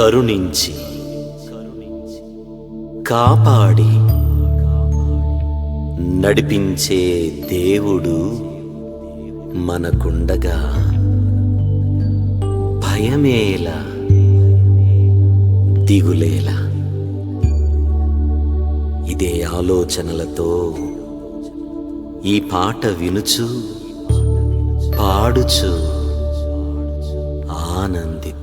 కరుణించి కాపాడి నడిపించే దేవుడు మనకుండగా భయమేలా దిగులేలా. ఇదే ఆలోచనలతో ఈ పాట వినుచు పాడుచు ఆనందిత.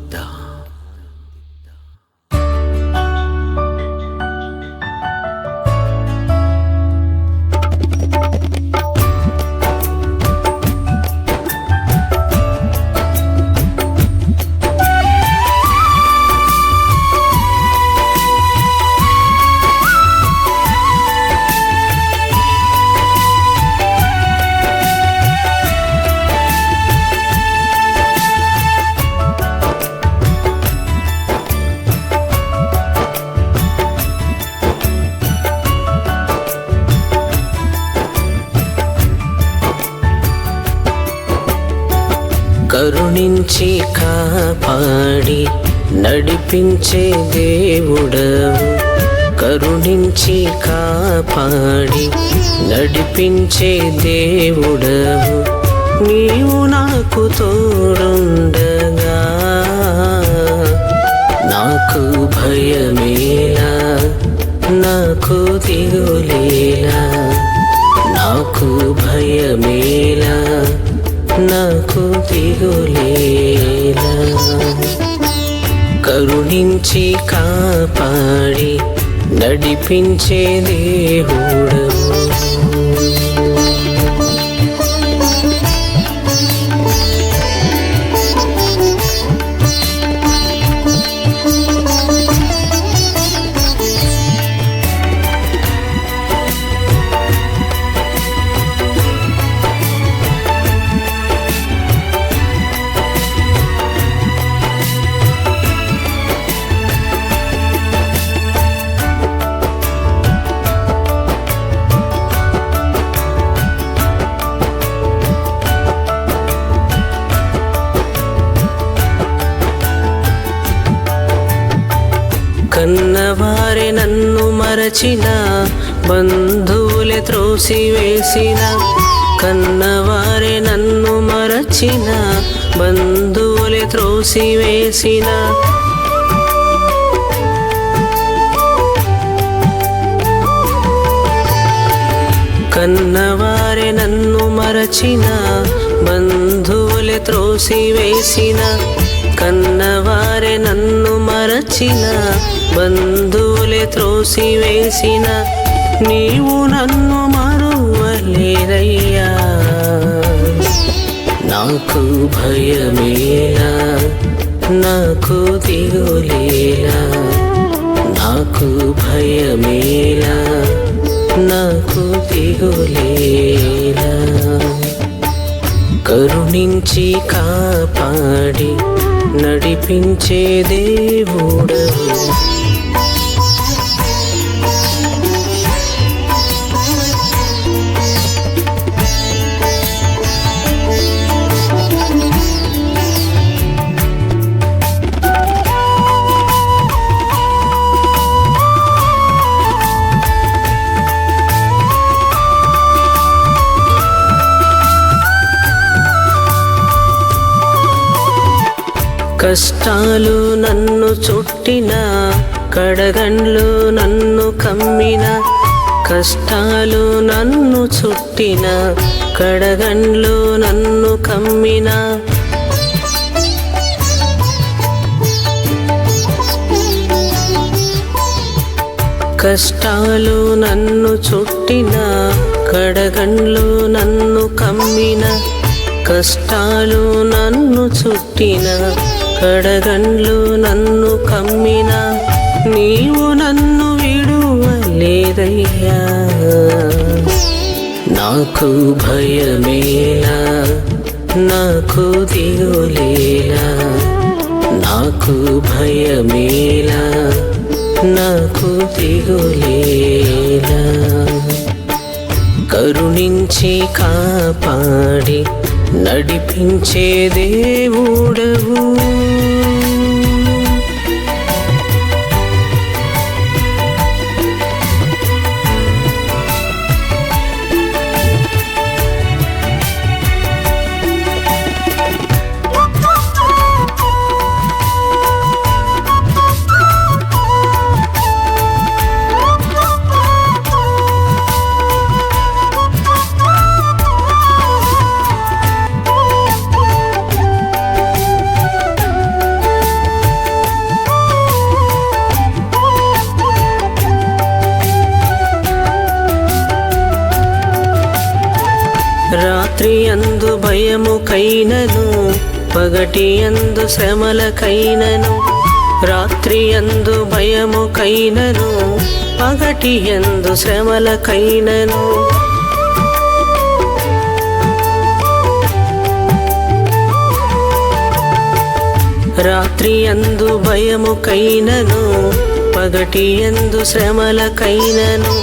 కరుణించి కాపాడి నడిపించే దేవుడవు కరుణించి కాపాడి నడిపించే దేవుడవు నీవు నాకు తోడుండగా నాడి నడిపించే దేవుడవు కన్నవారే నన్ను మరచిన బంధువులే త్రోసివేసిన. కన్నవారే నన్ను మరచిన బంధువులే త్రోసివేసిన. కన్నవారే నన్ను మరచిన బంధువులే త్రోసివేసిన. కన్నవారే నన్ను మరచిన బంధువులే త్రోసి వేసిన నీవు నన్ను మరువలేదయ్యా. నాకు భయమేలా నాకు దిగులేలా నాకు భయమేలా నాకు దిగులేలా. కరుణించి కాపాడి నడిపించే దేవుడవు. కష్టాలు నన్ను చుట్టిన కడగండ్లు నన్ను కమ్మిన కష్టాలు నన్ను చుట్టిన కడగండ్లు నన్ను కమ్మిన. కష్టాలు నన్ను చుట్టిన కడగండ్లు నన్ను కమ్మిన కష్టాలు నన్ను చుట్టిన. కడగండ్లు నన్ను కమ్మిన నీవు నన్ను విడువలేదయ్యా. నాకు భయమేలా నాకు దిగులేలా నాకు భయమేలా నాకు దిగులేలా కరుణించి కాపాడి నడిపించే దేవుడవు. కైనను పగటి అందు శ్రమలకైనను రాత్రి అందు భయముకైనను పగటి ఎందు శ్రమలకైనను. రాత్రి అందు భయముకైనను పగటి ఎందు శ్రమలకైనను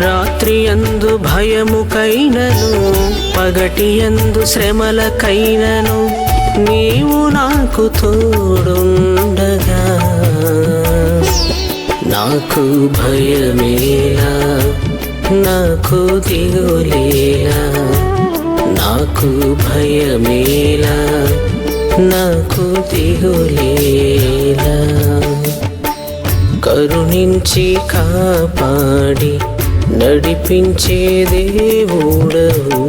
రాత్రి అందు భయముకైనను. కైనను ఎందు శ్రమలకైనను నీవు నాకు తోడుండగా. నాకు భయమేలా నాకు దిగులేలా నాకు భయమేలా నాకు దిగులేలా. కరుణించి కాపాడి నడిపించే దేవుడవు.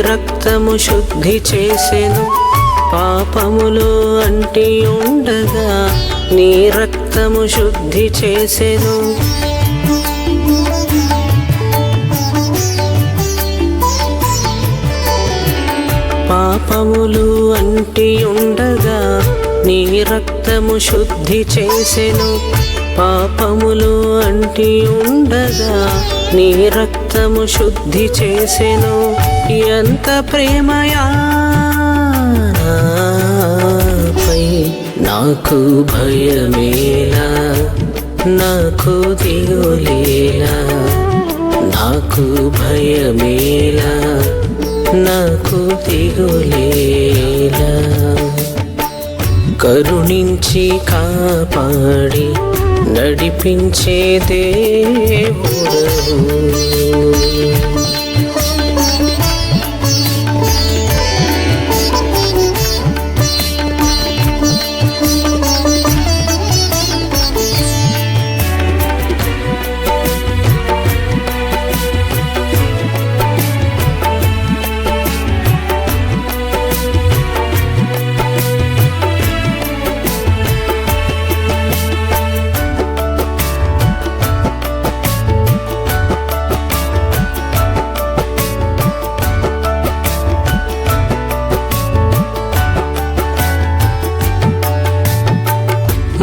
రక్తము శుద్ధి చేసెను. పాపములు అంటి ఉండగా నీ రక్తము శుద్ధి చేసెను. పాపములు అంటి ఉండగా నీ రక్తము శుద్ధి చేసెను. పాపములు అంటి ఉండగా నీ రక్తము శుద్ధి చేసెను. ఎంత ప్రేమయా? నాపై నాకు భయమేలా నాకు దిగులేలా నాకు భయమేలా నాకు దిగులేలా కరుణించి కాపాడి నడిపించే దేవుడవు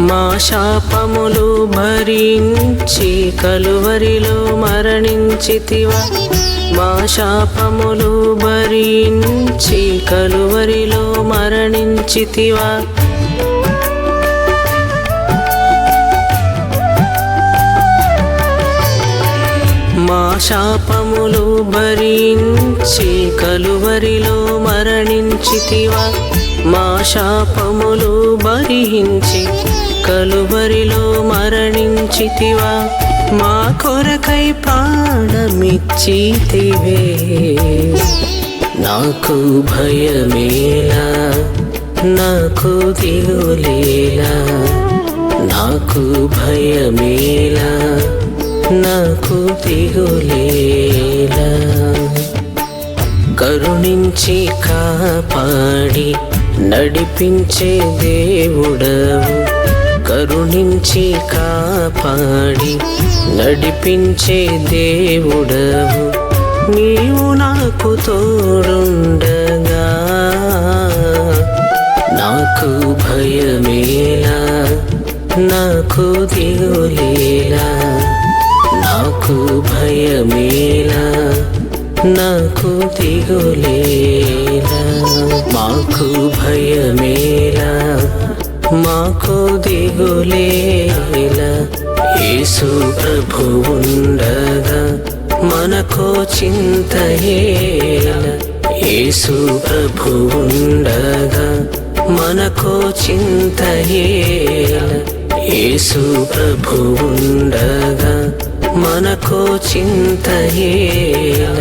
మా శాపములు భరించి కలువరిలో మరణించితివా. మా శాపములు భరించి కలువరిలో మరణించితివా. మా శాపములు భరించి కలువరిలో మరణించితివా. మా శాపములు భరించి కలువరిలో మరణించితివా? మా కొరకై ప్రాణమిచ్చితివే. నాకు భయమేలా నాకు దిగులేలా నాకు భయమేలా నాకు దిగులేలా. కరుణించి కాపాడి నడిపించే దేవుడవు. కరుణించి కాపాడి నడిపించే దేవుడవు. నీవు నాకు తోడుండగా నాకు భయమేలా నాకు దిగులేలా నాకు భయమేలా నాకు దిగులేలా మాకు భయమేలా. మాకు దిగులేలా యేసు ప్రభు ఉండగా మనకో చింతయేలా యేసు ప్రభు ఉండగా మనకో చింత యేసు ప్రభు ఉండగా మనకో చింతయేలా